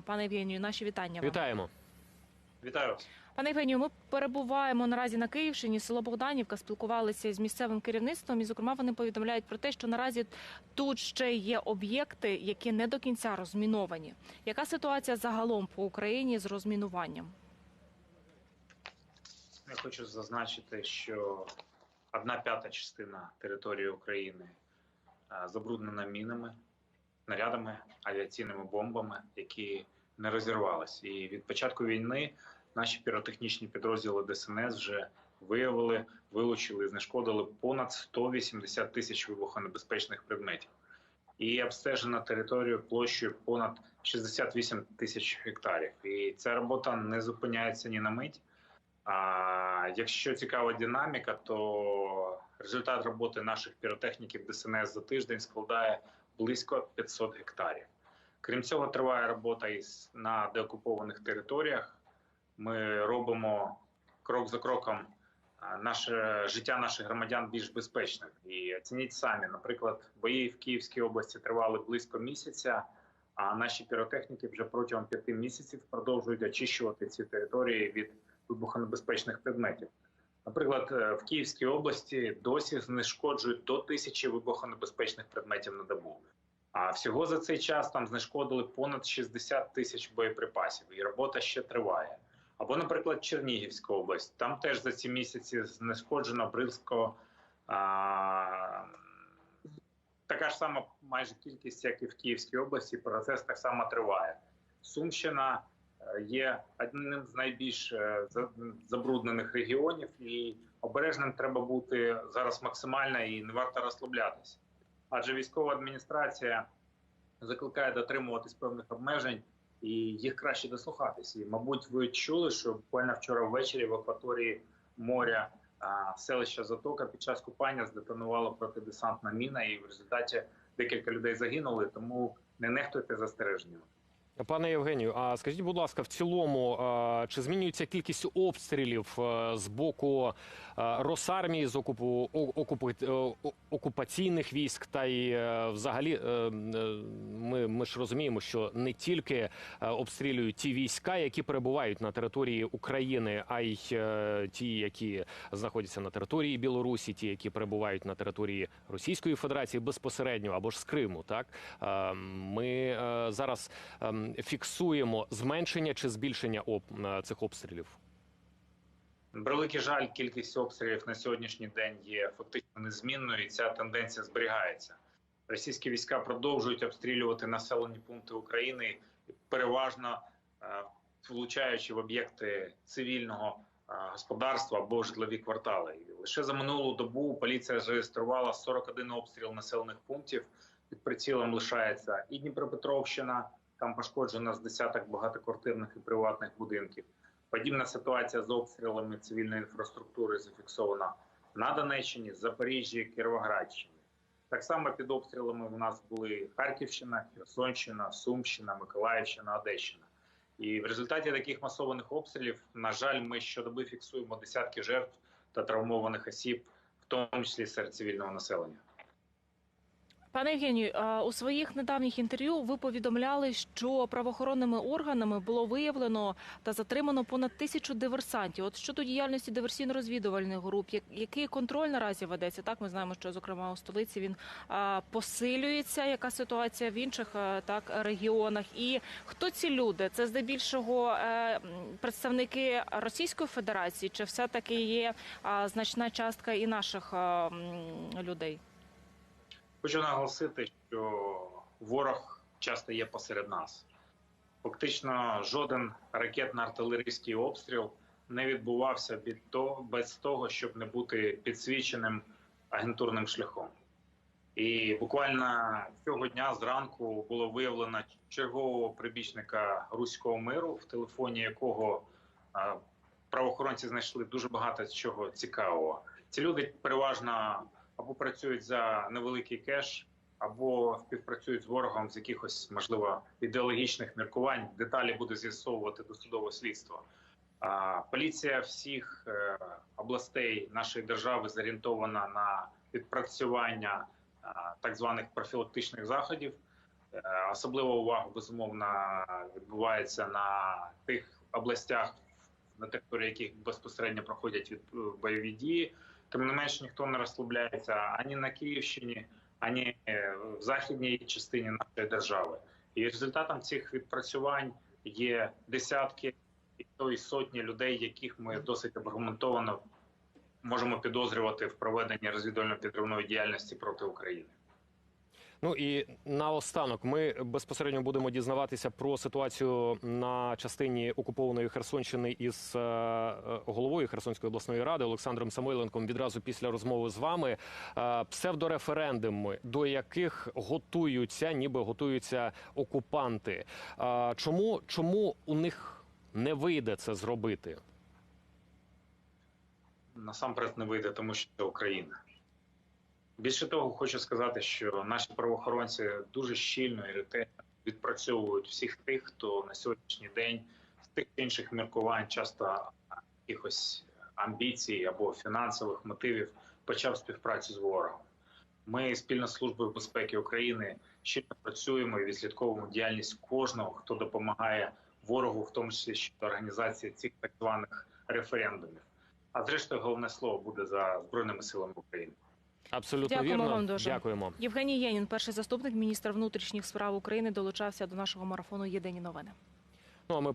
Пане Євгенію, наші вітання вам. Вітаємо. Вітаю. Пане Євгенію, ми перебуваємо наразі на Київщині, село Богданівка, спілкувалися з місцевим керівництвом, і зокрема вони повідомляють про те, що наразі тут ще є об'єкти, які не до кінця розміновані. Яка ситуація загалом по Україні з розмінуванням? Я хочу зазначити, що одна п'ята частина території України е, забруднена мінами, снарядами, авіаційними бомбами, які не розірвалися. І від початку війни наші піротехнічні підрозділи ДСНС вже виявили, вилучили, знешкодили понад 180 тисяч вибухонебезпечних предметів. І обстежена територію площею понад 68 тисяч гектарів. І ця робота не зупиняється ні на мить. А якщо цікава динаміка, то результат роботи наших піротехніків ДСНС за тиждень складає близько 500 гектарів. Крім цього, триває робота із на деокупованих територіях. Ми робимо крок за кроком наше життя наших громадян більш безпечним. І оцініть самі, наприклад, бої в Київській області тривали близько місяця. А наші піротехніки вже протягом п'яти місяців продовжують очищувати ці території від вибухонебезпечних предметів. Наприклад, е, в Київській області досі знешкоджують до тисячі вибухонебезпечних предметів на добу. А всього за цей час там знешкодили понад 60 тисяч боєприпасів, і робота ще триває. Або, наприклад, Чернігівська область. Там теж за ці місяці знешкоджено близько а, така ж сама майже кількість, як і в Київській області. Процес так само триває. Сумщина є одним з найбільш е, забруднених регіонів, і обережним треба бути зараз максимально і не варто розслаблятися. Адже військова адміністрація закликає дотримуватись певних обмежень, і їх краще дослухатись. І, мабуть, ви чули, що буквально вчора ввечері в акваторії моря а, селища Затока під час купання здетонувала протидесантна міна, і в результаті декілька людей загинули. Тому не нехтуйте застереженнями. Пане Євгенію, а скажіть, будь ласка, в цілому, е, чи змінюється кількість обстрілів е, з боку е, Росармії, з окупу, о- окупи- е, о- окупаційних військ, та й взагалі ми, ми ж розуміємо, що не тільки обстрілюють ті війська, які перебувають на території України, а й ті, які знаходяться на території Білорусі, ті, які перебувають на території Російської Федерації безпосередньо або ж з Криму. Так ми зараз ем, фіксуємо зменшення чи збільшення цих обстрілів. На Превеликий жаль, кількість обстрілів на сьогоднішній день є фактично незмінною, і ця тенденція зберігається. Російські війська продовжують обстрілювати населені пункти України, переважно е, влучаючи в об'єкти цивільного е, господарства або житлові квартали. Лише за минулу добу поліція зареєструвала 41 обстріл населених пунктів. Під прицілом лишається і Дніпропетровщина. Там пошкоджено з десяток багатоквартирних і приватних будинків. Подібна ситуація з обстрілами цивільної інфраструктури зафіксована на Донеччині, Запоріжжі, Кіровоградщині. Так само під обстрілами у нас були Харківщина, Херсонщина, Сумщина, Миколаївщина, Одещина. І в результаті таких масованих обстрілів, на жаль, ми щодоби фіксуємо десятки жертв та травмованих осіб, в тому числі серед цивільного населення. Пане Євгенію, у своїх недавніх інтерв'ю ви повідомляли, що правоохоронними органами було виявлено та затримано понад тисячу диверсантів. От щодо діяльності диверсійно-розвідувальних груп, як- який контроль наразі ведеться? Так, ми знаємо, що зокрема у столиці він посилюється. Яка ситуація в інших так регіонах? І хто ці люди? Це здебільшого е, представники Російської Федерації, чи все таки є значна частка і наших людей? Хочу наголосити, що ворог часто є посеред нас. Фактично, жоден ракетно-артилерійський обстріл не відбувався без того, щоб не бути підсвіченим агентурним шляхом. І буквально цього дня зранку було виявлено чергового прибічника руського миру, в телефоні якого правоохоронці знайшли дуже багато чого цікавого. Ці люди переважно або працюють за невеликий кеш, або співпрацюють з ворогом з якихось можливо ідеологічних міркувань. Деталі буде з'ясовувати досудове слідство. Поліція всіх е, областей нашої держави зорієнтована на відпрацювання а, так званих профілактичних заходів. Е, Особлива увага безумовно відбувається на тих областях, на території яких безпосередньо проходять від е, бойові дії. Тим не менш ніхто не розслабляється ані на Київщині, ані е, в західній частині нашої держави. І результатом цих відпрацювань є десятки і то і сотні людей, яких ми досить обґрунтовано можемо підозрювати в проведенні розвідувально-підривної діяльності проти України. Ну і наостанок ми безпосередньо будемо дізнаватися про ситуацію на частині окупованої Херсонщини із е, е, головою Херсонської обласної ради Олександром Самойленком відразу після розмови з вами. Е, Псевдореферендуми, до яких готуються, ніби готуються окупанти. Чому, чому у них не вийде це зробити? насамперед не вийде, тому що це Україна. Більше того, хочу сказати, що наші правоохоронці дуже щільно і ретельно відпрацьовують всіх тих, хто на сьогоднішній день з тих інших міркувань, часто якихось амбіцій або фінансових мотивів почав співпрацю з ворогом. Ми спільно з службою безпеки України щільно працюємо і відслідковуємо діяльність кожного, хто допомагає ворогу, в тому числі щодо організації цих так званих референдумів. А зрештою, головне слово буде за збройними силами України. Абсолютно Дякуємо вірно. вам дуже. Дякуємо. Євгеній Єнін, перший заступник міністра внутрішніх справ України, долучався до нашого марафону Єдині новини. Ну а ми